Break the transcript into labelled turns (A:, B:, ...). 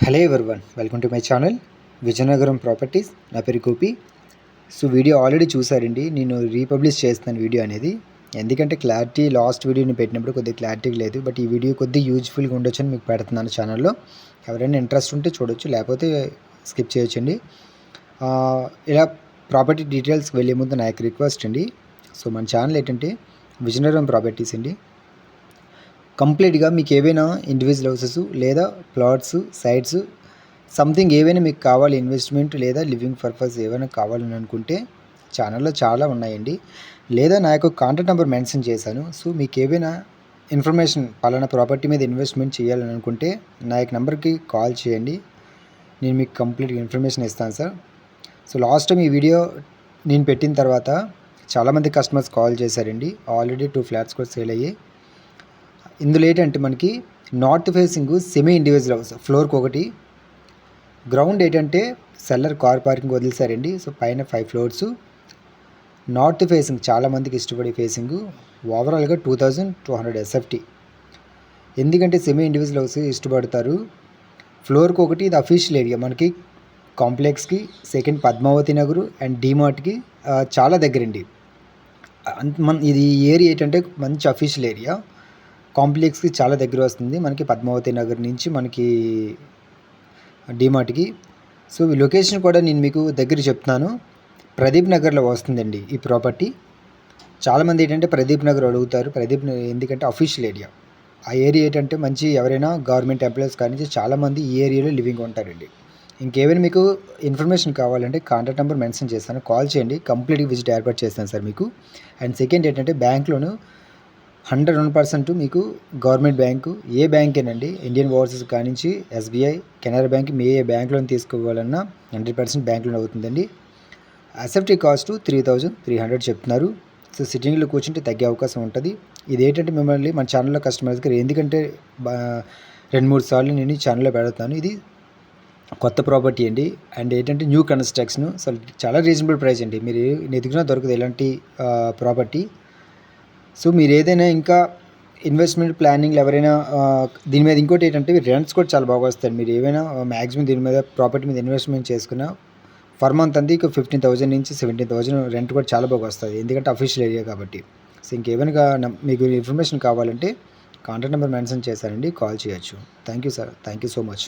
A: Hello everyone welcome to my channel Vizianagaram properties. నా పేరు Gopi. So video already చూసారండి. నేను రీపబ్లిష్ చేస్తున్నాను వీడియో అనేది. ఎందుకంటే క్లారిటీ లాస్ట్ వీడియోని పెట్టినప్పుడు కొద్దిగా క్లారిటీ లేదు. బట్ ఈ వీడియో కొద్దిగా యూజ్ఫుల్గా ఉండొచ్చు అని మీకు పెడుతున్నాను ఛానల్లో. ఎవరైనా ఇంట్రెస్ట్ ఉంటే చూడొచ్చు లేకపోతే స్కిప్ చేయొచ్చండి. అండి ఇలా ప్రాపర్టీ డీటెయిల్స్కి వెళ్ళే ముందు నా యొక్క రిక్వెస్ట్ అండి. సో మన ఛానల్ ఏంటంటే విజయనగరం ప్రాపర్టీస్ అండి. కంప్లీట్గా మీకు ఏవైనా ఇండివిజువల్ హౌసెస్ లేదా ప్లాట్స్ సైట్స్ సంథింగ్ ఏవైనా మీకు కావాలి ఇన్వెస్ట్మెంట్ లేదా లివింగ్ పర్పస్ ఏమైనా కావాలని అనుకుంటే ఛానల్లో చాలా ఉన్నాయండి. లేదా నా యొక్క కాంటాక్ట్ నెంబర్ మెన్షన్ చేశాను. సో మీకు ఏవైనా ఇన్ఫర్మేషన్ పలానా ప్రాపర్టీ మీద ఇన్వెస్ట్మెంట్ చేయాలని అనుకుంటే నా యొక్క నెంబర్కి కాల్ చేయండి. నేను మీకు కంప్లీట్ ఇన్ఫర్మేషన్ ఇస్తాను సార్. సో లాస్ట్ టైం ఈ వీడియో నేను పెట్టిన తర్వాత చాలామంది కస్టమర్స్ కాల్ చేశారండి. ఆల్రెడీ టూ ఫ్లాట్స్ కూడా సేల్ అయ్యాయి. ఇందులో ఏంటంటే మనకి north facing semi individual house ఫ్లోర్కి ఒకటి. గ్రౌండ్ ఏంటంటే సెల్లర్ కార్ పార్కింగ్ వదిలేశారండి. సో పైన ఫైవ్ ఫ్లోర్స్ నార్త్ ఫేసింగ్ చాలామందికి ఇష్టపడే ఫేసింగ్ ఓవరాల్గా two thousand two hundred SFT ఎందుకంటే సెమీ ఇండివిజువల్ హౌస్ ఇష్టపడతారు? ఫ్లోర్కి ఒకటి ఇది అఫీషియల్ ఏరియా మనకి కాంప్లెక్స్కి సెకండ్ పద్మావతి నగరు అండ్ డీమార్ట్కి చాలా దగ్గరండి. అంత మన ఇది ఏరియా ఏంటంటే మంచి అఫీషియల్ ఏరియా కాంప్లెక్స్కి చాలా దగ్గర వస్తుంది. మనకి పద్మావతి నగర్ నుంచి మనకి డిమార్ట్కి సో ఈ లొకేషన్ కూడా నేను మీకు దగ్గర చెప్తున్నాను. ప్రదీప్ నగర్లో వస్తుందండి ఈ ప్రాపర్టీ. చాలామంది ఏంటంటే ప్రదీప్ నగర్ అడుగుతారు. ప్రదీప్ ఎందుకంటే అఫీషియల్ ఏరియా ఆ ఏరియా ఏంటంటే మంచి ఎవరైనా గవర్నమెంట్ ఎంప్లాయీస్ కానీ చాలామంది ఈ ఏరియాలో లివింగ్ ఉంటారండి. ఇంకేమైనా మీకు ఇన్ఫర్మేషన్ కావాలంటే కాంటాక్ట్ నెంబర్ మెన్షన్ చేస్తాను. కాల్ చేయండి. కంప్లీట్గా విజిట్ ఏర్పాటు చేస్తాను సార్ మీకు. అండ్ సెకండ్ ఏంటంటే బ్యాంక్లోను హండ్రెడ్ వన్ పర్సెంట్ మీకు గవర్నమెంట్ బ్యాంకు ఏ బ్యాంకేనండి? ఇండియన్ ఓవర్సీస్ కానించి ఎస్బీఐ కెనరా బ్యాంక్ మీ ఏ బ్యాంక్ లోన్ తీసుకోవాలన్నా హండ్రెడ్ పర్సెంట్ బ్యాంక్ లోన్ అవుతుందండి. అసెప్టీ cost three thousand three hundred చెప్తున్నారు. సో సిట్టింగ్లో కూర్చుంటే తగ్గే అవకాశం ఉంటుంది. ఇది ఏంటంటే మిమ్మల్ని మన ఛానల్లో కస్టమర్స్కి ఎందుకంటే రెండు మూడు సార్లు నేను ఈ ఛానల్లో పెడతాను. ఇది కొత్త ప్రాపర్టీ అండి. అండ్ ఏంటంటే న్యూ కన్స్ట్రక్షన్ సో చాలా రీజనబుల్ ప్రైస్ అండి. మీరు ఎదిగినా దొరకదు ఇలాంటి ప్రాపర్టీ. సో మీరు ఏదైనా ఇంకా ఇన్వెస్ట్మెంట్ ప్లానింగ్లు ఎవరైనా దీని మీద ఇంకోటి ఏంటంటే రెంట్స్ కూడా చాలా బాగా వస్తాయి. మీరు ఏవైనా మ్యాక్సిమం దీని మీద ప్రాపర్టీ మీద ఇన్వెస్ట్మెంట్ చేసుకున్నా పర్ మంత్ అంతా ఇక ఫిఫ్టీన్ థౌజండ్ నుంచి సెవెంటీన్ థౌజండ్ రెంట్ కూడా చాలా బాగా వస్తుంది ఎందుకంటే అఫీషియల్ ఏరియా కాబట్టి. సో ఇంకేమైనా మీకు ఇన్ఫర్మేషన్ కావాలంటే కాంటాక్ట్ నెంబర్ మెన్షన్ చేశారండి కాల్ చేయొచ్చు. Thank you sir thank you so much